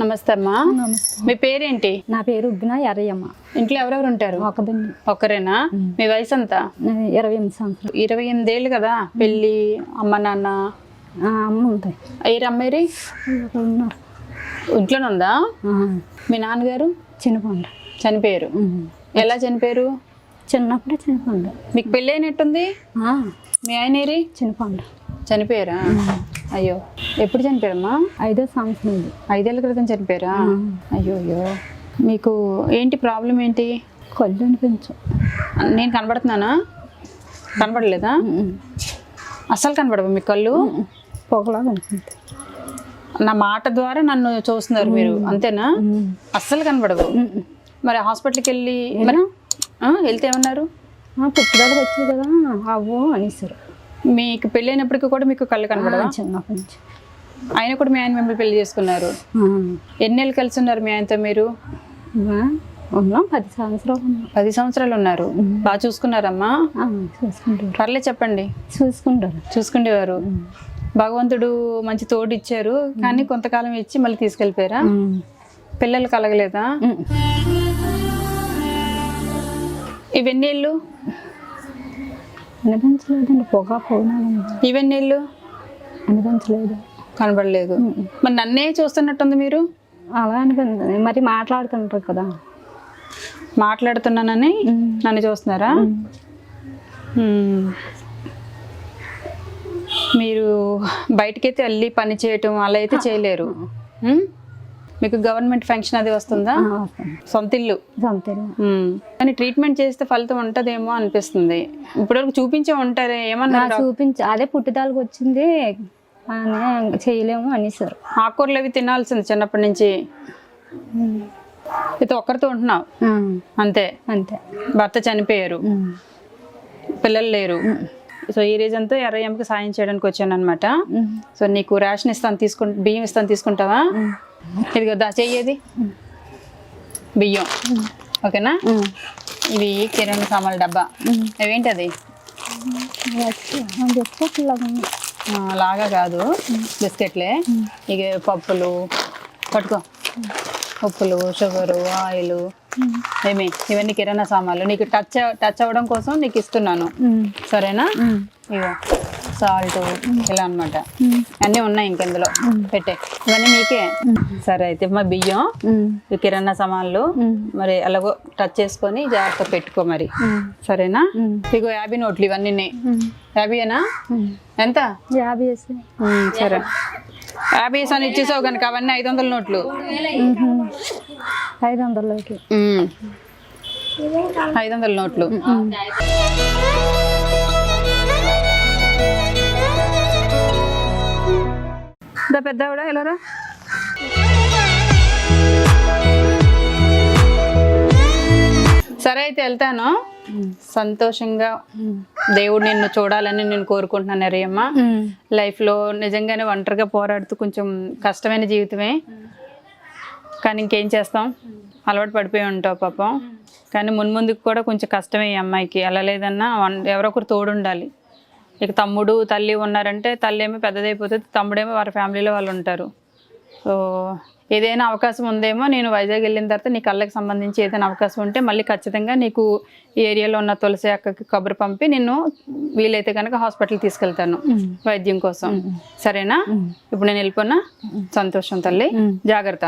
నమస్తే అమ్మా. నమస్తే. మీ పేరేంటి? నా పేరు ఉగ్గిన ఎర్రయ్యమ్మ ఇంట్లో ఎవరెవరు ఉంటారు? ఒకదండి ఒక్కరేనా మీ వయసు ఎంత? ఇరవై ఎనిమిది సంవత్సరాలు. ఇరవై ఎనిమిదేళ్ళు కదా? పెళ్ళి అమ్మ నాన్న? అమ్మ ఉంది. అయ్యారు అమ్మేరి ఇంట్లోనే ఉందా? మీ నాన్నగారు? చిన్నపండు చనిపోయారు. ఎలా చనిపోయారు? చిన్నప్పుడే చిన్నపండు మీకు పెళ్ళి అయినట్టుంది? మీ ఆయన ఏరి చిన్నపండు చనిపోయారా? అయ్యో. ఎప్పుడు చనిపోయారమ్మా ఐదో సంవత్సరం ఐదేళ్ళ క్రితం చనిపోయారా? అయ్యో అయ్యో. మీకు ఏంటి ప్రాబ్లం ఏంటి? కళ్ళు అనిపించు నేను కనబడుతున్నానా? కనబడలేదా? అస్సలు కనబడవు మీ కళ్ళు? పొగలాగా అనిపించింది. నా మాట ద్వారా నన్ను చూస్తున్నారు మీరు అంతేనా? అస్సలు కనబడవు. మరి హాస్పిటల్కి వెళ్ళి వెళ్తే ఏమన్నారు? పుట్టుదలకు వచ్చి కదా అవ్వు అనేసారు. మీకు పెళ్ళైనప్పటికీ కూడా మీకు కళ్ళు చిన్నప్పటి నుంచి ఆయన కూడా మీ ఆయన మిమ్మల్ని పెళ్ళి చేసుకున్నారు. ఎన్నేళ్ళు కలిసి ఉన్నారు మీ ఆయనతో మీరు? ఉన్నాం పది సంవత్సరాలు పది సంవత్సరాలు ఉన్నారు. బాగా చూసుకున్నారమ్మా? చూసుకుంటారు. పర్లే చెప్పండి. చూసుకుంటారు. చూసుకునేవారు భగవంతుడు మంచి తోడు ఇచ్చారు. కానీ కొంతకాలం ఇచ్చి మళ్ళీ తీసుకెళ్ళిపోయారా. పిల్లలు కలగలేదా. ఇవన్నీ అనిపించలేదండి. పొగ పోనాలి ఇవన్నీ ఇల్లు అనిపించలేదు. కనబడలేదు. మరి నన్నే చూస్తున్నట్టుంది మీరు? అలా అనిపించింది మరి మాట్లాడుతుంటారు కదా. మాట్లాడుతున్నానని నన్ను చూస్తున్నారా. మీరు బయటకైతే వెళ్ళి పని చేయటం అలా అయితే చేయలేరు? మీకు గవర్నమెంట్ ఫంక్షన్ అది వస్తుందా. సొంత ఇల్లు. కానీ ట్రీట్మెంట్ చేస్తే ఫలితం ఉంటదేమో అనిపిస్తుంది. ఇప్పటివరకు చూపించే ఉంటారే నా ఏమన్నారు చూపించి అదే పుట్టుదలకు వచ్చింది చేయలేము అనేసారు. ఆకుకూరలు అవి తినాల్సింది చిన్నప్పటి నుంచి. అయితే ఒక్కరితో ఉంటున్నావు? అంతే. అంతే. భర్త చనిపోయారు. పిల్లలు లేరు. సో ఈ రీజన్తో ఎర్రయ్యమ్మకి సాయం చేయడానికి వచ్చాను అనమాట. సో నీకు రేషన్ ఇస్తాను తీసుకు బియ్యం ఇస్తాను తీసుకుంటావా? ఇదిగో దా చెయ్యేది. బియ్యం. ఓకేనా. ఇవి కిరాణా సామాన్ల డబ్బా. అవేంటి అది వచ్చి అది వచ్చి అట్లా ఉంది. ఆ, లాగా కాదు. బిస్కెట్లే. ఇక పప్పులు. పట్టుకో. పప్పులు షుగరు ఆయిల్. ఏమి? ఇవన్నీ కిరాణా సామాన్లు. నీకు టచ్ టచ్ అవ్వడం కోసం నీకు ఇస్తున్నాను. సరేనా. ఇగో సాల్ట్ ఇలా అన్నమాట. అన్నీ ఉన్నాయి ఇంకెందులో? పెట్టే. ఇవన్నీ నీకే? సరే అయితే మా బియ్యం కిరాణా సామాన్లు. మరి అలాగో టచ్ చేసుకొని జాగ్రత్త పెట్టుకో మరి. సరేనా. ఇగో యాభై నోట్లు ఇవన్నీ. యాభైనా. ఎంత? యాభై సరే. యాభై అని ఇచ్చేసావు కనుక అవన్నీ ఐదు వందల నోట్లు. ఐదు వందలకి ఉమ్. ఐదు వందల నోట్లు. దా పెద్దవిడ ఎలారా? సరే అయితే వెళ్తాను. సంతోషంగా దేవుడు నిన్ను చూడాలని నేను కోరుకుంటున్నాను ఎరియమ్మ. లైఫ్లో నిజంగానే ఒంటరిగా పోరాడుతూ కొంచెం కష్టమైన జీవితమే. కానీ ఇంకేం చేస్తాం? అలవాటు పడిపోయి ఉంటావు పాపం. కానీ మున్ముందుకు కూడా కొంచెం కష్టమే ఈ అమ్మాయికి. అలా లేదన్నా వన్- ఎవరో ఒకరు తోడు ఉండాలి ఇక తమ్ముడు తల్లి ఉన్నారంటే తల్లి ఏమో పెద్దదైపోతుంది తమ్ముడేమో వారి ఫ్యామిలీలో వాళ్ళు ఉంటారు. సో ఏదైనా అవకాశం ఉందేమో నేను వైజాగ్ వెళ్ళిన తర్వాత నీ కళ్ళకి సంబంధించి ఏదైనా అవకాశం ఉంటే మళ్ళీ ఖచ్చితంగా నీకు ఈ ఏరియాలో ఉన్న తులసి అక్కకి కబురు పంపి నిన్ను వీలైతే కనుక హాస్పిటల్ తీసుకెళ్తాను వైద్యం కోసం. సరేనా? ఇప్పుడు నేను వెళ్ళిపోనా? సంతోషం తల్లి. జాగ్రత్త.